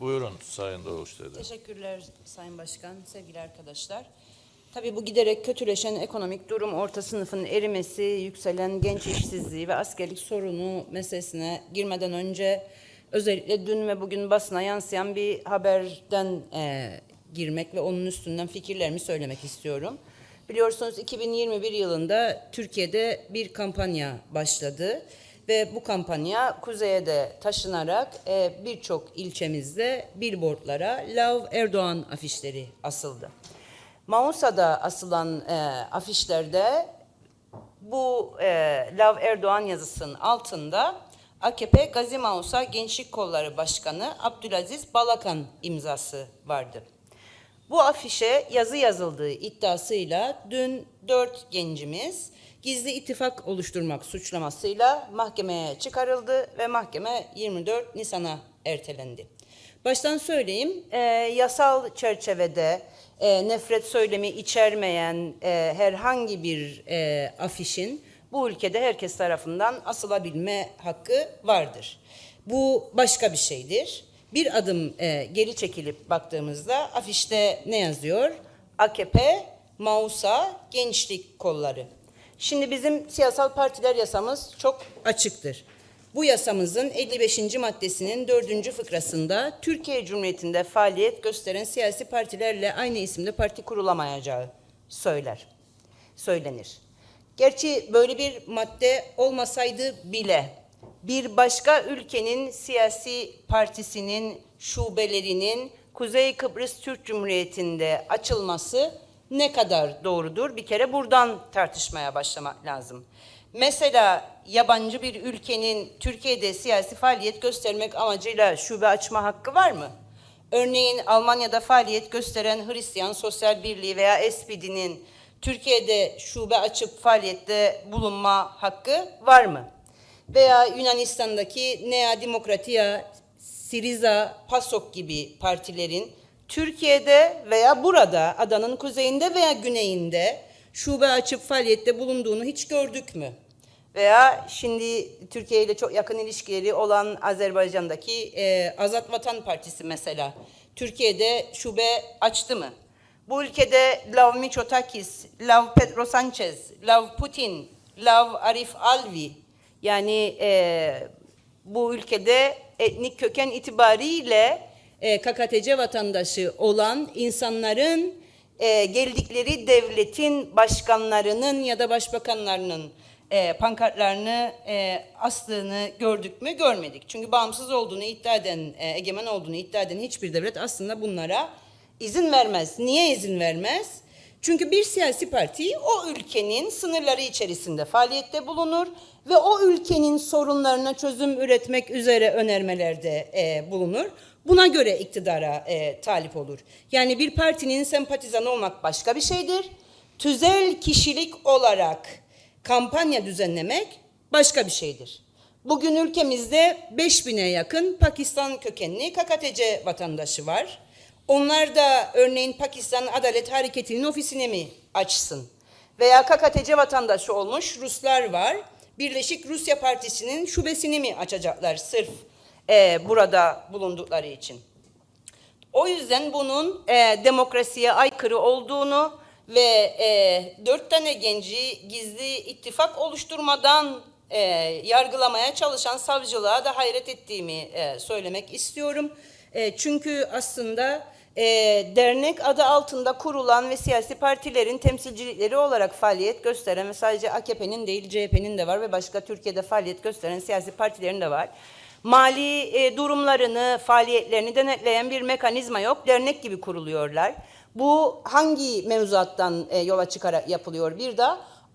Buyurun Sayın Doğuş dedi. Teşekkürler Sayın Başkan, sevgili arkadaşlar. Tabii bu giderek kötüleşen ekonomik durum, orta sınıfın erimesi, yükselen genç işsizliği ve askerlik sorunu meselesine girmeden önce özellikle dün ve bugün basına yansıyan bir haberden eee, girmek ve onun üstünden fikirlerimi söylemek istiyorum. Biliyorsunuz 2021 yılında Türkiye'de bir kampanya başladı ve bu kampanya kuzeye de taşınarak e, birçok ilçemizde billboardlara Love Erdoğan afişleri asıldı. Mausa'da asılan e, afişlerde bu e, Love Erdoğan yazısının altında AKP Gazi Mausa Gençlik Kolları Başkanı Abdülaziz Balakan imzası vardı. Bu afişe yazı yazıldığı iddiasıyla dün dört gencimiz gizli ittifak oluşturmak suçlamasıyla mahkemeye çıkarıldı ve mahkeme 24 Nisan'a ertelendi. Baştan söyleyeyim, e, yasal çerçevede e, nefret söylemi içermeyen e, herhangi bir e, afişin bu ülkede herkes tarafından asılabilme hakkı vardır. Bu başka bir şeydir. Bir adım e, geri çekilip baktığımızda afişte ne yazıyor? AKP, Mausa, Gençlik Kolları. Şimdi bizim siyasal partiler yasamız çok açıktır. Bu yasamızın 55. maddesinin 4. fıkrasında Türkiye Cumhuriyeti'nde faaliyet gösteren siyasi partilerle aynı isimde parti kurulamayacağı söyler, söylenir. Gerçi böyle bir madde olmasaydı bile bir başka ülkenin siyasi partisinin şubelerinin Kuzey Kıbrıs Türk Cumhuriyeti'nde açılması ne kadar doğrudur? Bir kere buradan tartışmaya başlamak lazım. Mesela yabancı bir ülkenin Türkiye'de siyasi faaliyet göstermek amacıyla şube açma hakkı var mı? Örneğin Almanya'da faaliyet gösteren Hristiyan Sosyal Birliği veya SPD'nin Türkiye'de şube açıp faaliyette bulunma hakkı var mı? Veya Yunanistan'daki Nea Demokratia, Siriza, PASOK gibi partilerin Türkiye'de veya burada adanın kuzeyinde veya güneyinde şube açıp faaliyette bulunduğunu hiç gördük mü? Veya şimdi Türkiye ile çok yakın ilişkileri olan Azerbaycan'daki e, Azat Vatan Partisi mesela Türkiye'de şube açtı mı? Bu ülkede Lav Mitsotakis, Lav Petro Sanchez, Lav Putin, Lav Arif Alvi yani e, bu ülkede etnik köken itibariyle e, KKTC vatandaşı olan insanların e, geldikleri devletin başkanlarının ya da başbakanlarının e, pankartlarını e, astığını gördük mü görmedik. Çünkü bağımsız olduğunu iddia eden, e, egemen olduğunu iddia eden hiçbir devlet aslında bunlara izin vermez. Niye izin vermez? Çünkü bir siyasi parti o ülkenin sınırları içerisinde faaliyette bulunur ve o ülkenin sorunlarına çözüm üretmek üzere önermelerde e, bulunur. Buna göre iktidara e, talip olur. Yani bir partinin sempatizanı olmak başka bir şeydir. Tüzel kişilik olarak kampanya düzenlemek başka bir şeydir. Bugün ülkemizde 5000'e yakın Pakistan kökenli KKTC vatandaşı var. Onlar da örneğin Pakistan Adalet Hareketi'nin ofisini mi açsın? Veya KKTC vatandaşı olmuş Ruslar var. Birleşik Rusya Partisi'nin şubesini mi açacaklar sırf e, burada bulundukları için? O yüzden bunun e, demokrasiye aykırı olduğunu ve e, dört tane genci gizli ittifak oluşturmadan e, yargılamaya çalışan savcılığa da hayret ettiğimi e, söylemek istiyorum. E, çünkü aslında e, dernek adı altında kurulan ve siyasi partilerin temsilcilikleri olarak faaliyet gösteren ve sadece AKP'nin değil CHP'nin de var ve başka Türkiye'de faaliyet gösteren siyasi partilerin de var. Mali e, durumlarını, faaliyetlerini denetleyen bir mekanizma yok. Dernek gibi kuruluyorlar. Bu hangi mevzuattan e, yola çıkarak yapılıyor? Bir de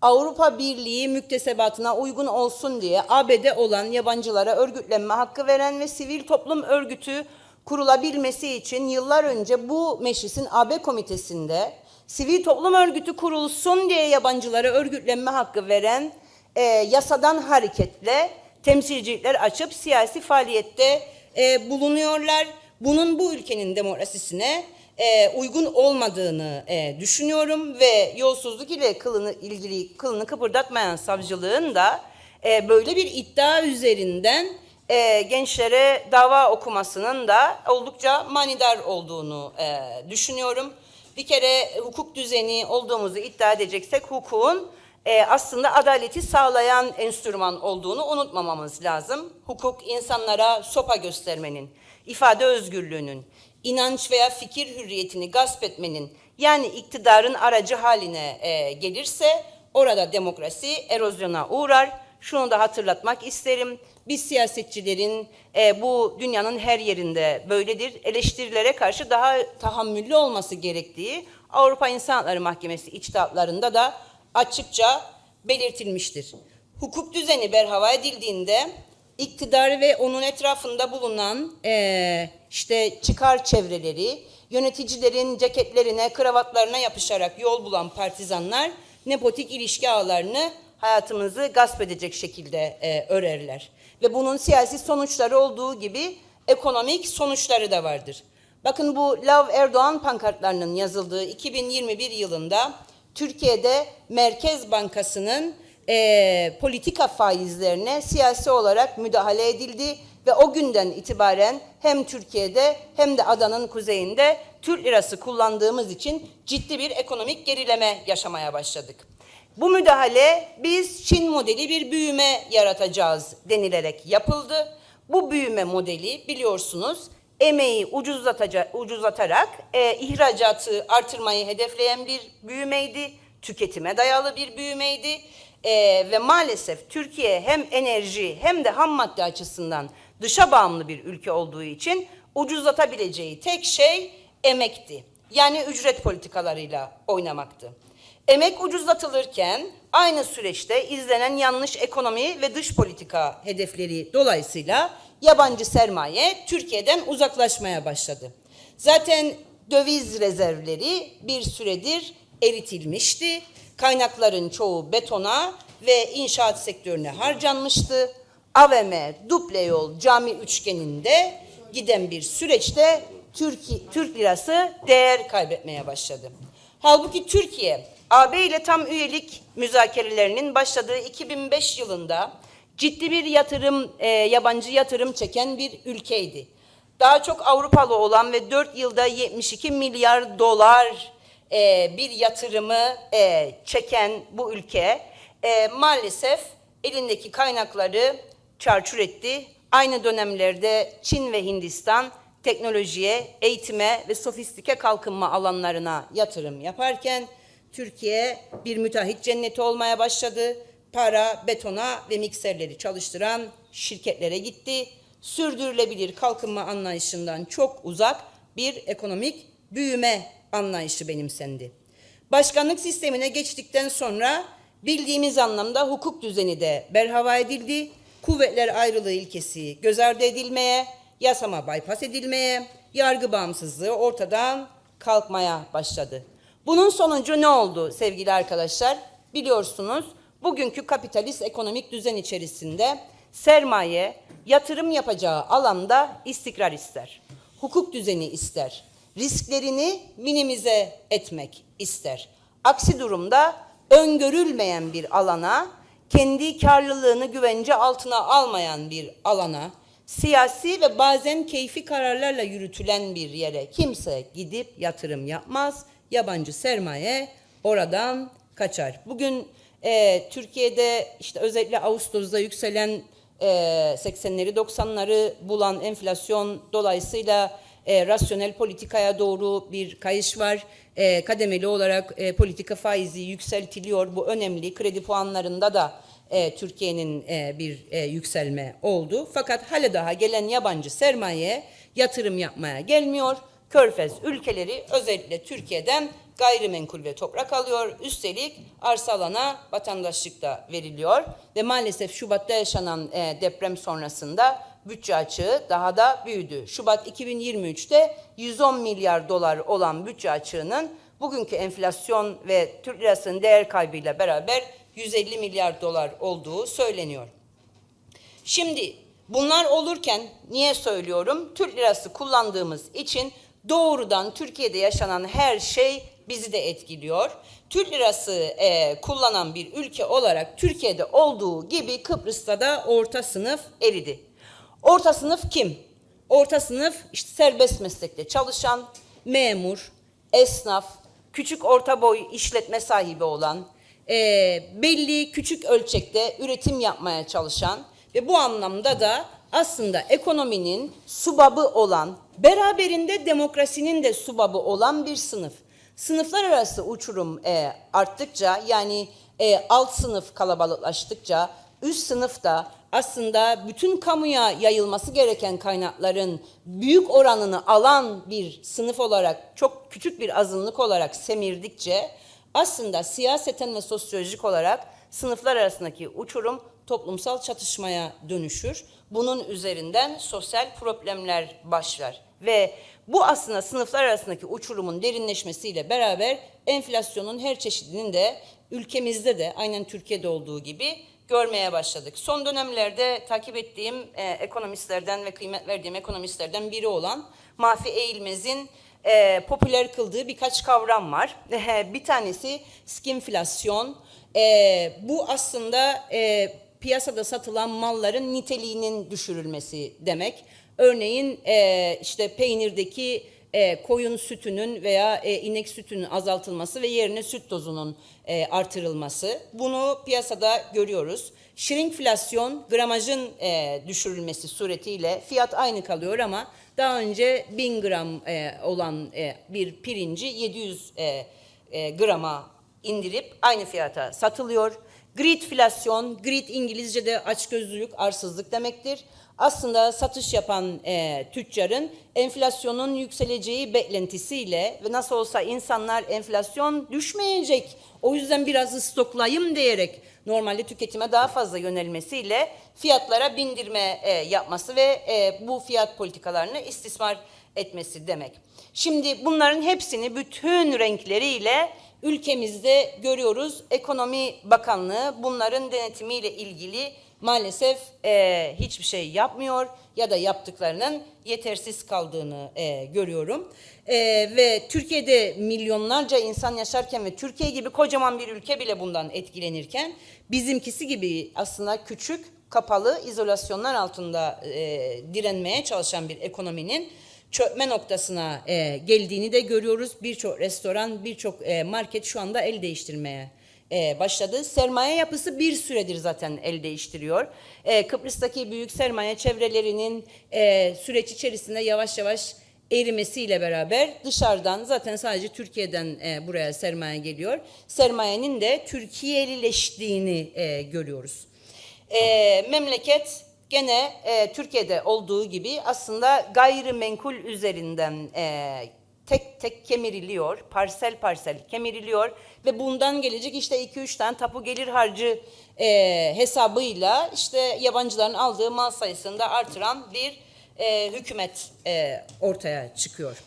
Avrupa Birliği müktesebatına uygun olsun diye ABD olan yabancılara örgütlenme hakkı veren ve sivil toplum örgütü kurulabilmesi için yıllar önce bu meclisin AB komitesinde sivil toplum örgütü kurulsun diye yabancılara örgütlenme hakkı veren e, yasadan hareketle temsilcilikler açıp siyasi faaliyette e, bulunuyorlar. Bunun bu ülkenin demokrasisine e, uygun olmadığını e, düşünüyorum ve yolsuzluk ile kılını, ilgili kılını kıpırdatmayan savcılığın da e, böyle bir iddia üzerinden e, gençlere dava okumasının da oldukça manidar olduğunu e, düşünüyorum. Bir kere hukuk düzeni olduğumuzu iddia edeceksek hukukun e, aslında adaleti sağlayan enstrüman olduğunu unutmamamız lazım. Hukuk insanlara sopa göstermenin, ifade özgürlüğünün, inanç veya fikir hürriyetini gasp etmenin yani iktidarın aracı haline e, gelirse orada demokrasi erozyona uğrar. Şunu da hatırlatmak isterim. Biz siyasetçilerin e, bu dünyanın her yerinde böyledir. Eleştirilere karşı daha tahammüllü olması gerektiği Avrupa İnsan Hakları Mahkemesi içtihatlarında da açıkça belirtilmiştir. Hukuk düzeni berhava edildiğinde iktidar ve onun etrafında bulunan eee, işte çıkar çevreleri, yöneticilerin ceketlerine, kravatlarına yapışarak yol bulan partizanlar nepotik ilişki ağlarını hayatımızı gasp edecek şekilde eee, örerler. Ve bunun siyasi sonuçları olduğu gibi ekonomik sonuçları da vardır. Bakın bu Love Erdoğan pankartlarının yazıldığı 2021 yılında Türkiye'de Merkez Bankası'nın eee, politika faizlerine siyasi olarak müdahale edildi ve o günden itibaren hem Türkiye'de hem de adanın kuzeyinde Türk lirası kullandığımız için ciddi bir ekonomik gerileme yaşamaya başladık. Bu müdahale biz Çin modeli bir büyüme yaratacağız denilerek yapıldı. Bu büyüme modeli biliyorsunuz emeği ucuzlatarak e, ihracatı artırmayı hedefleyen bir büyümeydi. Tüketime dayalı bir büyümeydi. E, ve maalesef Türkiye hem enerji hem de ham madde açısından dışa bağımlı bir ülke olduğu için ucuzlatabileceği tek şey emekti. Yani ücret politikalarıyla oynamaktı. Emek ucuzlatılırken aynı süreçte izlenen yanlış ekonomi ve dış politika hedefleri dolayısıyla yabancı sermaye Türkiye'den uzaklaşmaya başladı. Zaten döviz rezervleri bir süredir eritilmişti. Kaynakların çoğu betona ve inşaat sektörüne harcanmıştı. AVM, duble yol, cami üçgeninde giden bir süreçte Türk, Türk lirası değer kaybetmeye başladı. Halbuki Türkiye AB ile tam üyelik müzakerelerinin başladığı 2005 yılında ciddi bir yatırım, e, yabancı yatırım çeken bir ülkeydi. Daha çok Avrupalı olan ve 4 yılda 72 milyar dolar e, bir yatırımı e, çeken bu ülke e, maalesef elindeki kaynakları çarçur etti. Aynı dönemlerde Çin ve Hindistan teknolojiye, eğitime ve sofistike kalkınma alanlarına yatırım yaparken Türkiye bir müteahhit cenneti olmaya başladı. Para, betona ve mikserleri çalıştıran şirketlere gitti. Sürdürülebilir kalkınma anlayışından çok uzak bir ekonomik büyüme anlayışı benimsendi. Başkanlık sistemine geçtikten sonra bildiğimiz anlamda hukuk düzeni de berhava edildi. Kuvvetler ayrılığı ilkesi göz ardı edilmeye, yasama bypass edilmeye, yargı bağımsızlığı ortadan kalkmaya başladı. Bunun sonucu ne oldu sevgili arkadaşlar? Biliyorsunuz bugünkü kapitalist ekonomik düzen içerisinde sermaye yatırım yapacağı alanda istikrar ister. Hukuk düzeni ister. Risklerini minimize etmek ister. Aksi durumda öngörülmeyen bir alana, kendi karlılığını güvence altına almayan bir alana, siyasi ve bazen keyfi kararlarla yürütülen bir yere kimse gidip yatırım yapmaz. Yabancı sermaye oradan kaçar. Bugün e, Türkiye'de işte özellikle Ağustos'ta yükselen e, 80'leri 90'ları bulan enflasyon dolayısıyla e, rasyonel politikaya doğru bir kayış var. E, kademeli olarak e, politika faizi yükseltiliyor. Bu önemli. Kredi puanlarında da e, Türkiye'nin e, bir e, yükselme oldu. Fakat hala daha gelen yabancı sermaye yatırım yapmaya gelmiyor. Körfez ülkeleri özellikle Türkiye'den gayrimenkul ve toprak alıyor. Üstelik arsa alana vatandaşlık da veriliyor. Ve maalesef Şubat'ta yaşanan e, deprem sonrasında bütçe açığı daha da büyüdü. Şubat 2023'te 110 milyar dolar olan bütçe açığının bugünkü enflasyon ve Türk lirasının değer kaybıyla beraber 150 milyar dolar olduğu söyleniyor. Şimdi bunlar olurken niye söylüyorum? Türk lirası kullandığımız için doğrudan Türkiye'de yaşanan her şey bizi de etkiliyor. Türk lirası e, kullanan bir ülke olarak Türkiye'de olduğu gibi Kıbrıs'ta da orta sınıf eridi. Orta sınıf kim? Orta sınıf işte serbest meslekte çalışan, memur, esnaf, küçük orta boy işletme sahibi olan, eee, belli küçük ölçekte üretim yapmaya çalışan ve bu anlamda da aslında ekonominin subabı olan, beraberinde demokrasinin de subabı olan bir sınıf. Sınıflar arası uçurum e, arttıkça yani e, alt sınıf kalabalıklaştıkça üst sınıfta aslında bütün kamuya yayılması gereken kaynakların büyük oranını alan bir sınıf olarak çok küçük bir azınlık olarak semirdikçe aslında siyaseten ve sosyolojik olarak sınıflar arasındaki uçurum toplumsal çatışmaya dönüşür. Bunun üzerinden sosyal problemler başlar ve bu aslında sınıflar arasındaki uçurumun derinleşmesiyle beraber enflasyonun her çeşidinin de ülkemizde de aynen Türkiye'de olduğu gibi görmeye başladık. Son dönemlerde takip ettiğim e, ekonomistlerden ve kıymet verdiğim ekonomistlerden biri olan Mafi Eğilmez'in e, popüler kıldığı birkaç kavram var. bir tanesi skinflasyon. E, bu aslında e, piyasada satılan malların niteliğinin düşürülmesi demek. Örneğin e, işte peynirdeki e, koyun sütünün veya e, inek sütünün azaltılması ve yerine süt dozunun e, artırılması. Bunu piyasada görüyoruz. Shrinkflasyon gramajın e, düşürülmesi suretiyle fiyat aynı kalıyor ama daha önce 1000 gram e, olan e, bir pirinci 700 e, e, grama indirip aynı fiyata satılıyor. Greedflasyon, greed İngilizce'de açgözlülük, arsızlık demektir. Aslında satış yapan e, tüccarın enflasyonun yükseleceği beklentisiyle ve nasıl olsa insanlar enflasyon düşmeyecek, o yüzden biraz stoklayayım diyerek normalde tüketime daha fazla yönelmesiyle fiyatlara bindirme e, yapması ve e, bu fiyat politikalarını istismar etmesi demek. Şimdi bunların hepsini bütün renkleriyle ülkemizde görüyoruz. Ekonomi Bakanlığı bunların denetimiyle ilgili maalesef e, hiçbir şey yapmıyor ya da yaptıklarının yetersiz kaldığını e, görüyorum. E, ve Türkiye'de milyonlarca insan yaşarken ve Türkiye gibi kocaman bir ülke bile bundan etkilenirken bizimkisi gibi aslında küçük, kapalı, izolasyonlar altında e, direnmeye çalışan bir ekonominin çökme noktasına e, geldiğini de görüyoruz. Birçok restoran, birçok e, market şu anda el değiştirmeye e, başladı. Sermaye yapısı bir süredir zaten el değiştiriyor. E, Kıbrıs'taki büyük sermaye çevrelerinin e, süreç içerisinde yavaş yavaş erimesiyle beraber dışarıdan zaten sadece Türkiye'den e, buraya sermaye geliyor. Sermayenin de Türkiye'lileştiğini e, görüyoruz. E, memleket gene e, Türkiye'de olduğu gibi aslında gayrimenkul üzerinden e, tek tek kemiriliyor, parsel parsel kemiriliyor ve bundan gelecek işte 2-3 tane tapu gelir harcı e, hesabıyla işte yabancıların aldığı mal sayısını da artıran bir e, hükümet e, ortaya çıkıyor.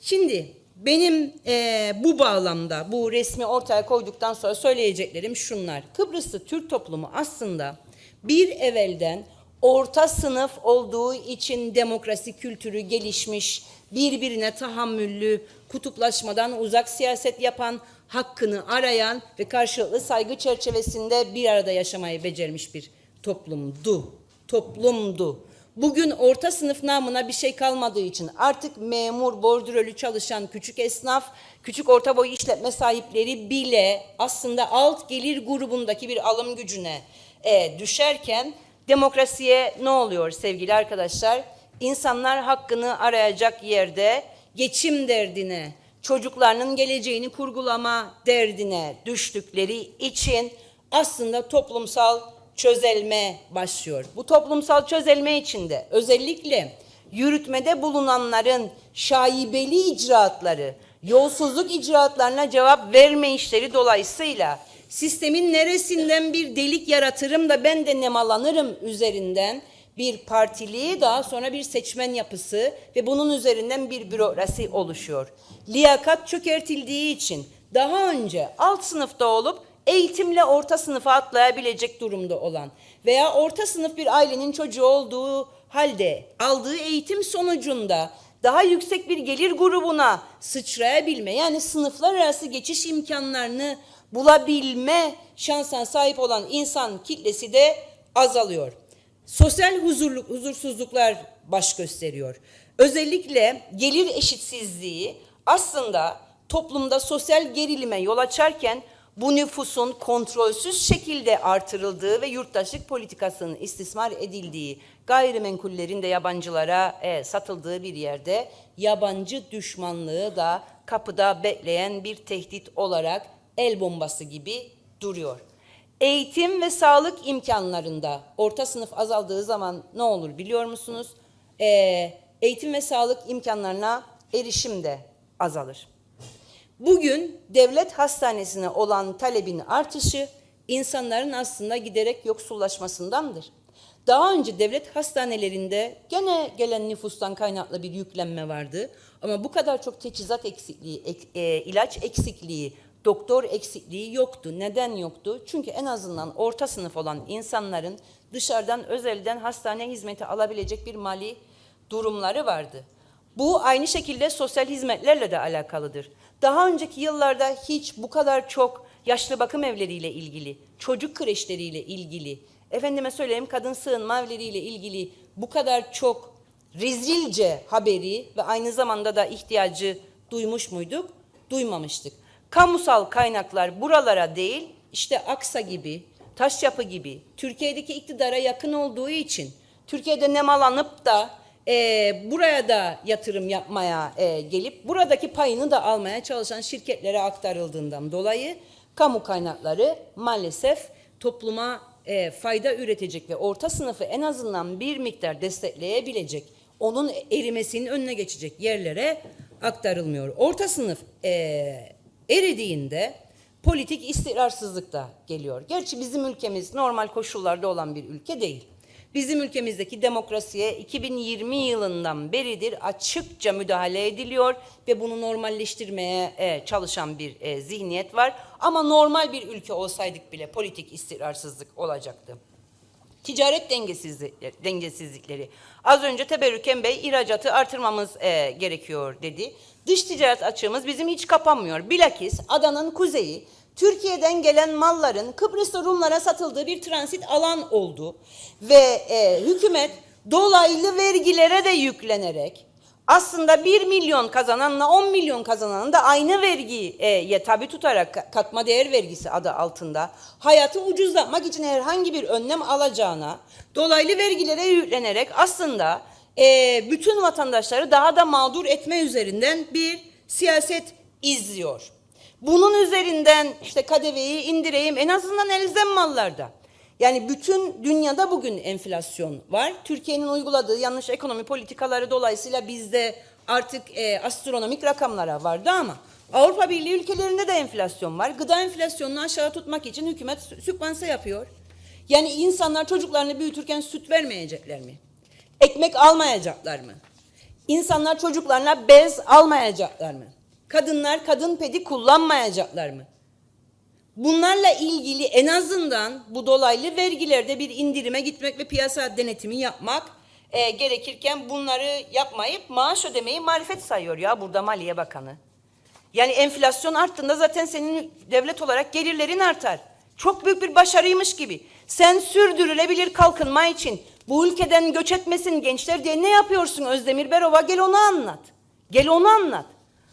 Şimdi benim e, bu bağlamda bu resmi ortaya koyduktan sonra söyleyeceklerim şunlar. Kıbrıslı Türk toplumu aslında bir evvelden orta sınıf olduğu için demokrasi kültürü gelişmiş, birbirine tahammüllü, kutuplaşmadan uzak siyaset yapan, hakkını arayan ve karşılıklı saygı çerçevesinde bir arada yaşamayı becermiş bir toplumdu. Toplumdu. Bugün orta sınıf namına bir şey kalmadığı için artık memur, bordrolü çalışan küçük esnaf, küçük orta boy işletme sahipleri bile aslında alt gelir grubundaki bir alım gücüne e, düşerken demokrasiye ne oluyor sevgili arkadaşlar? İnsanlar hakkını arayacak yerde geçim derdine, çocuklarının geleceğini kurgulama derdine düştükleri için aslında toplumsal çözelme başlıyor. Bu toplumsal çözelme içinde özellikle yürütmede bulunanların şaibeli icraatları, yolsuzluk icraatlarına cevap verme işleri dolayısıyla sistemin neresinden bir delik yaratırım da ben de nemalanırım üzerinden bir partili daha sonra bir seçmen yapısı ve bunun üzerinden bir bürokrasi oluşuyor. Liyakat çökertildiği için daha önce alt sınıfta olup eğitimle orta sınıfa atlayabilecek durumda olan veya orta sınıf bir ailenin çocuğu olduğu halde aldığı eğitim sonucunda daha yüksek bir gelir grubuna sıçrayabilme yani sınıflar arası geçiş imkanlarını bulabilme şansına sahip olan insan kitlesi de azalıyor. sosyal huzurluk, huzursuzluklar baş gösteriyor. Özellikle gelir eşitsizliği aslında toplumda sosyal gerilime yol açarken bu nüfusun kontrolsüz şekilde artırıldığı ve yurttaşlık politikasının istismar edildiği, gayrimenkullerin de yabancılara e, satıldığı bir yerde yabancı düşmanlığı da kapıda bekleyen bir tehdit olarak el bombası gibi duruyor. Eğitim ve sağlık imkanlarında orta sınıf azaldığı zaman ne olur biliyor musunuz? Ee, eğitim ve sağlık imkanlarına erişim de azalır. Bugün devlet hastanesine olan talebin artışı insanların aslında giderek yoksullaşmasındandır. Daha önce devlet hastanelerinde gene gelen nüfustan kaynaklı bir yüklenme vardı. Ama bu kadar çok teçhizat eksikliği, ek- e, ilaç eksikliği, doktor eksikliği yoktu. Neden yoktu? Çünkü en azından orta sınıf olan insanların dışarıdan özelden hastane hizmeti alabilecek bir mali durumları vardı. Bu aynı şekilde sosyal hizmetlerle de alakalıdır. Daha önceki yıllarda hiç bu kadar çok yaşlı bakım evleriyle ilgili, çocuk kreşleriyle ilgili, efendime söyleyeyim kadın sığınma evleriyle ilgili bu kadar çok rezilce haberi ve aynı zamanda da ihtiyacı duymuş muyduk? Duymamıştık. Kamusal kaynaklar buralara değil, işte Aksa gibi, Taşyapı gibi, Türkiye'deki iktidara yakın olduğu için, Türkiye'de nemalanıp da e, buraya da yatırım yapmaya e, gelip buradaki payını da almaya çalışan şirketlere aktarıldığından dolayı kamu kaynakları maalesef topluma e, fayda üretecek ve orta sınıfı en azından bir miktar destekleyebilecek, onun erimesinin önüne geçecek yerlere aktarılmıyor. Orta sınıf e, eridiğinde politik istikrarsızlık da geliyor. Gerçi bizim ülkemiz normal koşullarda olan bir ülke değil. Bizim ülkemizdeki demokrasiye 2020 yılından beridir açıkça müdahale ediliyor ve bunu normalleştirmeye e, çalışan bir e, zihniyet var. Ama normal bir ülke olsaydık bile politik istikrarsızlık olacaktı. Ticaret dengesizlikleri, dengesizlikleri. Az önce Teberrüken Bey ihracatı artırmamız e, gerekiyor dedi. Dış ticaret açığımız bizim hiç kapanmıyor. Bilakis adanın kuzeyi Türkiye'den gelen malların Kıbrıs'ta Rumlara satıldığı bir transit alan oldu. Ve e, hükümet dolaylı vergilere de yüklenerek aslında 1 milyon kazananla 10 milyon kazananın da aynı vergiye tabi tutarak katma değer vergisi adı altında hayatı ucuzlatmak için herhangi bir önlem alacağına dolaylı vergilere yüklenerek aslında e, bütün vatandaşları daha da mağdur etme üzerinden bir siyaset izliyor. Bunun üzerinden işte KDV'yi indireyim en azından elzem mallarda. Yani bütün dünyada bugün enflasyon var. Türkiye'nin uyguladığı yanlış ekonomi politikaları dolayısıyla bizde artık e, astronomik rakamlara vardı ama Avrupa Birliği ülkelerinde de enflasyon var. Gıda enflasyonunu aşağı tutmak için hükümet sü- sübvanse yapıyor. Yani insanlar çocuklarını büyütürken süt vermeyecekler mi? Ekmek almayacaklar mı? İnsanlar çocuklarına bez almayacaklar mı? Kadınlar kadın pedi kullanmayacaklar mı? Bunlarla ilgili en azından bu dolaylı vergilerde bir indirime gitmek ve piyasa denetimi yapmak e, gerekirken bunları yapmayıp maaş ödemeyi marifet sayıyor ya burada Maliye Bakanı. Yani enflasyon arttığında zaten senin devlet olarak gelirlerin artar. Çok büyük bir başarıymış gibi. Sen sürdürülebilir kalkınma için bu ülkeden göç etmesin gençler diye ne yapıyorsun Özdemir Berova? Gel onu anlat. Gel onu anlat.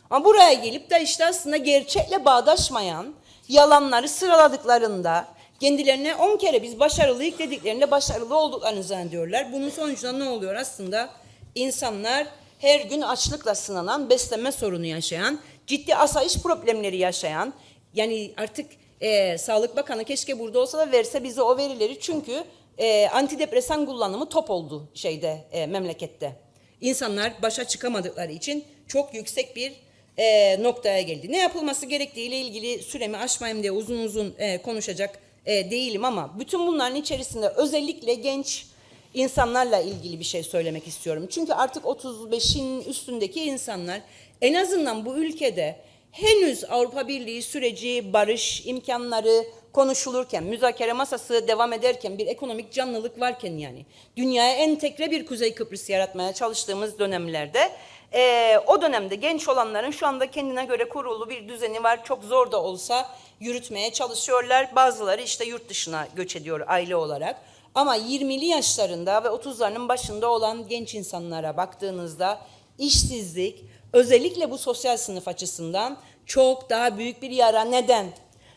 Ama buraya gelip de işte aslında gerçekle bağdaşmayan yalanları sıraladıklarında kendilerine on kere biz başarılıyık dediklerinde başarılı olduklarını zannediyorlar. Bunun sonucunda ne oluyor aslında? İnsanlar her gün açlıkla sınanan, beslenme sorunu yaşayan, ciddi asayiş problemleri yaşayan, yani artık e, Sağlık Bakanı keşke burada olsa da verse bize o verileri çünkü e, antidepresan kullanımı top oldu şeyde e, memlekette. İnsanlar başa çıkamadıkları için çok yüksek bir e, noktaya geldi. Ne yapılması gerektiği ile ilgili süremi aşmayayım diye uzun uzun e, konuşacak e, değilim ama bütün bunların içerisinde özellikle genç insanlarla ilgili bir şey söylemek istiyorum. Çünkü artık 35'in üstündeki insanlar en azından bu ülkede henüz Avrupa Birliği süreci, barış imkanları konuşulurken, müzakere masası devam ederken, bir ekonomik canlılık varken yani dünyaya entegre bir Kuzey Kıbrıs yaratmaya çalıştığımız dönemlerde e, o dönemde genç olanların şu anda kendine göre kurulu bir düzeni var. Çok zor da olsa yürütmeye çalışıyorlar. Bazıları işte yurt dışına göç ediyor aile olarak. Ama 20'li yaşlarında ve 30'larının başında olan genç insanlara baktığınızda işsizlik özellikle bu sosyal sınıf açısından çok daha büyük bir yara. Neden?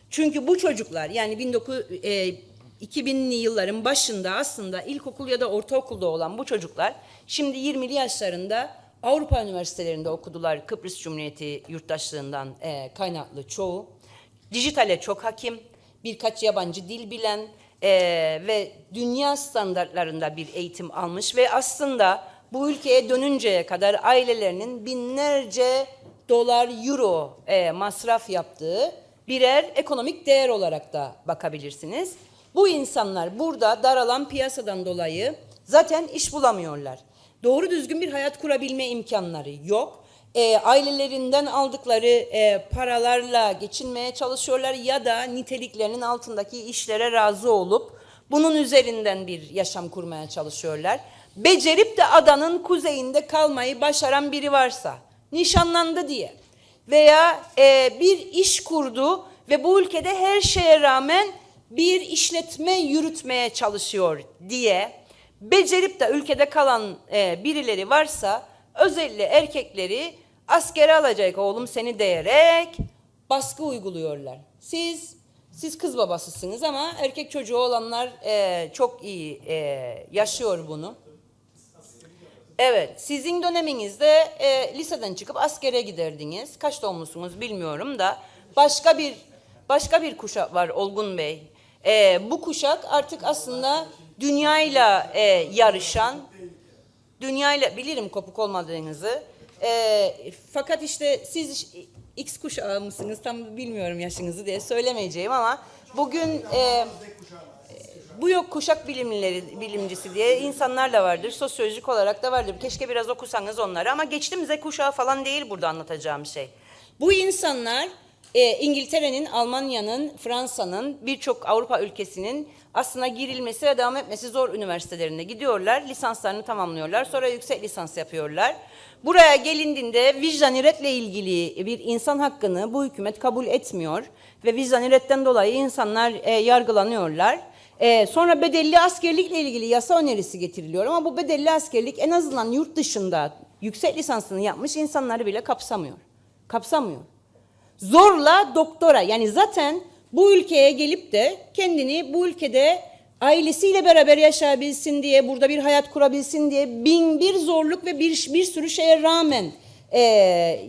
Çünkü bu çocuklar yani 19 e, 2000'li yılların başında aslında ilkokul ya da ortaokulda olan bu çocuklar şimdi 20'li yaşlarında Avrupa üniversitelerinde okudular Kıbrıs Cumhuriyeti yurttaşlığından e, kaynaklı çoğu. Dijitale çok hakim, birkaç yabancı dil bilen e, ve dünya standartlarında bir eğitim almış ve aslında bu ülkeye dönünceye kadar ailelerinin binlerce dolar, euro e, masraf yaptığı birer ekonomik değer olarak da bakabilirsiniz. Bu insanlar burada daralan piyasadan dolayı zaten iş bulamıyorlar. Doğru düzgün bir hayat kurabilme imkanları yok. E, ailelerinden aldıkları e, paralarla geçinmeye çalışıyorlar ya da niteliklerinin altındaki işlere razı olup bunun üzerinden bir yaşam kurmaya çalışıyorlar. Becerip de adanın kuzeyinde kalmayı başaran biri varsa, nişanlandı diye veya e, bir iş kurdu ve bu ülkede her şeye rağmen bir işletme yürütmeye çalışıyor diye becerip de ülkede kalan e, birileri varsa özellikle erkekleri askere alacak oğlum seni diyerek baskı uyguluyorlar. Siz siz kız babasısınız ama erkek çocuğu olanlar e, çok iyi e, yaşıyor bunu. Evet, sizin döneminizde e, liseden çıkıp askere giderdiniz. Kaç doğumlusunuz bilmiyorum da başka bir başka bir kuşak var Olgun Bey. E, bu kuşak artık aslında dünyayla e, yarışan, dünyayla bilirim kopuk olmadığınızı. E, fakat işte siz X kuşağı mısınız tam bilmiyorum yaşınızı diye söylemeyeceğim ama bugün e, bu yok kuşak bilimleri bilimcisi diye insanlar da vardır. Sosyolojik olarak da vardır. Keşke biraz okusanız onları ama geçtim Z kuşağı falan değil burada anlatacağım şey. Bu insanlar e, İngiltere'nin, Almanya'nın, Fransa'nın, birçok Avrupa ülkesinin aslında girilmesi ve devam etmesi zor üniversitelerine gidiyorlar. Lisanslarını tamamlıyorlar. Sonra yüksek lisans yapıyorlar. Buraya gelindiğinde vicdan ile ilgili bir insan hakkını bu hükümet kabul etmiyor. Ve vicdan iretten dolayı insanlar e, yargılanıyorlar. Ee, sonra bedelli askerlikle ilgili yasa önerisi getiriliyor ama bu bedelli askerlik en azından yurt dışında yüksek lisansını yapmış insanları bile kapsamıyor. Kapsamıyor. Zorla doktora yani zaten bu ülkeye gelip de kendini bu ülkede ailesiyle beraber yaşayabilsin diye, burada bir hayat kurabilsin diye bin bir zorluk ve bir, bir sürü şeye rağmen e,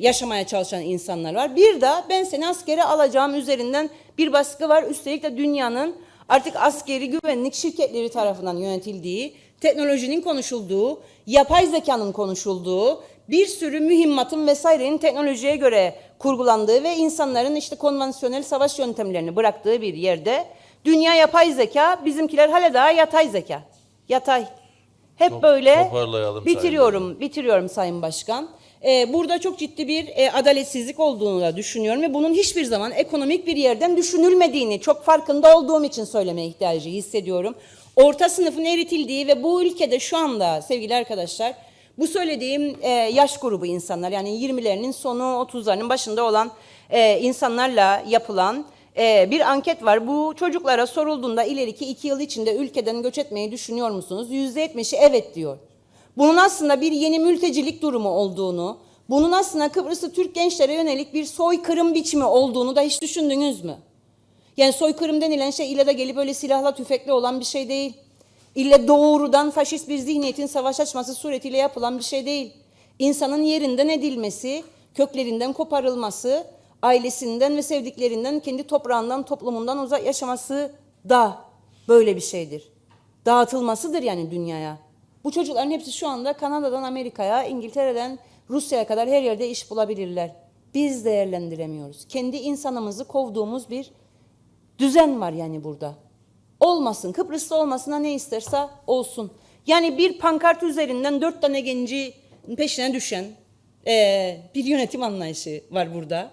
yaşamaya çalışan insanlar var. Bir de ben seni askere alacağım üzerinden bir baskı var. Üstelik de dünyanın artık askeri güvenlik şirketleri tarafından yönetildiği, teknolojinin konuşulduğu, yapay zekanın konuşulduğu, bir sürü mühimmatın vesairenin teknolojiye göre kurgulandığı ve insanların işte konvansiyonel savaş yöntemlerini bıraktığı bir yerde dünya yapay zeka, bizimkiler hala daha yatay zeka. Yatay. Hep Top- böyle toparlayalım bitiriyorum, bitiriyorum Sayın Başkan. Ee, burada çok ciddi bir e, adaletsizlik olduğunu da düşünüyorum ve bunun hiçbir zaman ekonomik bir yerden düşünülmediğini çok farkında olduğum için söylemeye ihtiyacı hissediyorum. Orta sınıfın eritildiği ve bu ülkede şu anda sevgili arkadaşlar bu söylediğim e, yaş grubu insanlar yani 20'lerinin sonu 30'larının başında olan e, insanlarla yapılan e, bir anket var. Bu çocuklara sorulduğunda ileriki iki yıl içinde ülkeden göç etmeyi düşünüyor musunuz? %70'i evet diyor. Bunun aslında bir yeni mültecilik durumu olduğunu, bunun aslında Kıbrıs'ta Türk gençlere yönelik bir soykırım biçimi olduğunu da hiç düşündünüz mü? Yani soykırım denilen şey ille de gelip öyle silahla tüfekle olan bir şey değil. İlle doğrudan faşist bir zihniyetin savaş açması suretiyle yapılan bir şey değil. İnsanın yerinden edilmesi, köklerinden koparılması, ailesinden ve sevdiklerinden, kendi toprağından, toplumundan uzak yaşaması da böyle bir şeydir. Dağıtılmasıdır yani dünyaya. Bu çocukların hepsi şu anda Kanada'dan Amerika'ya, İngiltere'den Rusya'ya kadar her yerde iş bulabilirler. Biz değerlendiremiyoruz. Kendi insanımızı kovduğumuz bir düzen var yani burada. Olmasın, Kıbrıs'ta olmasına ne isterse olsun. Yani bir pankart üzerinden dört tane genci peşine düşen eee, bir yönetim anlayışı var burada.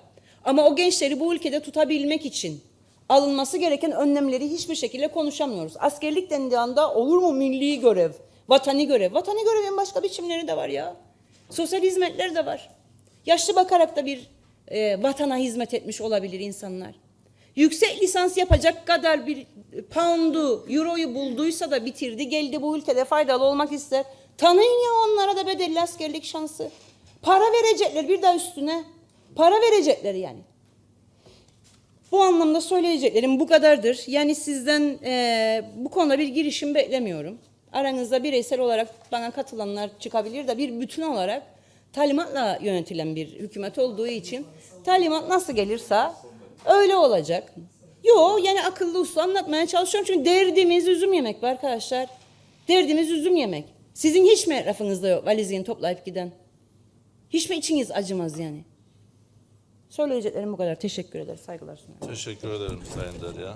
Ama o gençleri bu ülkede tutabilmek için alınması gereken önlemleri hiçbir şekilde konuşamıyoruz. Askerlik dendiği anda olur mu milli görev, vatani görev? Vatani görevin başka biçimleri de var ya. Sosyal hizmetler de var. Yaşlı bakarak da bir e, vatana hizmet etmiş olabilir insanlar. Yüksek lisans yapacak kadar bir poundu, euroyu bulduysa da bitirdi, geldi bu ülkede faydalı olmak ister. Tanıyın ya onlara da bedelli askerlik şansı. Para verecekler bir daha üstüne. Para verecekler yani. Bu anlamda söyleyeceklerim bu kadardır. Yani sizden eee, bu konuda bir girişim beklemiyorum. Aranızda bireysel olarak bana katılanlar çıkabilir de bir bütün olarak talimatla yönetilen bir hükümet olduğu için talimat nasıl gelirse öyle olacak. Yo yani akıllı uslu anlatmaya çalışıyorum çünkü derdimiz üzüm yemek be arkadaşlar. Derdimiz üzüm yemek. Sizin hiç mi etrafınızda yok valizini toplayıp giden? Hiç mi içiniz acımaz yani? Söyleyeceklerim bu kadar. Teşekkür ederim. Saygılar sunuyorum. Teşekkür ederim Sayın Derya.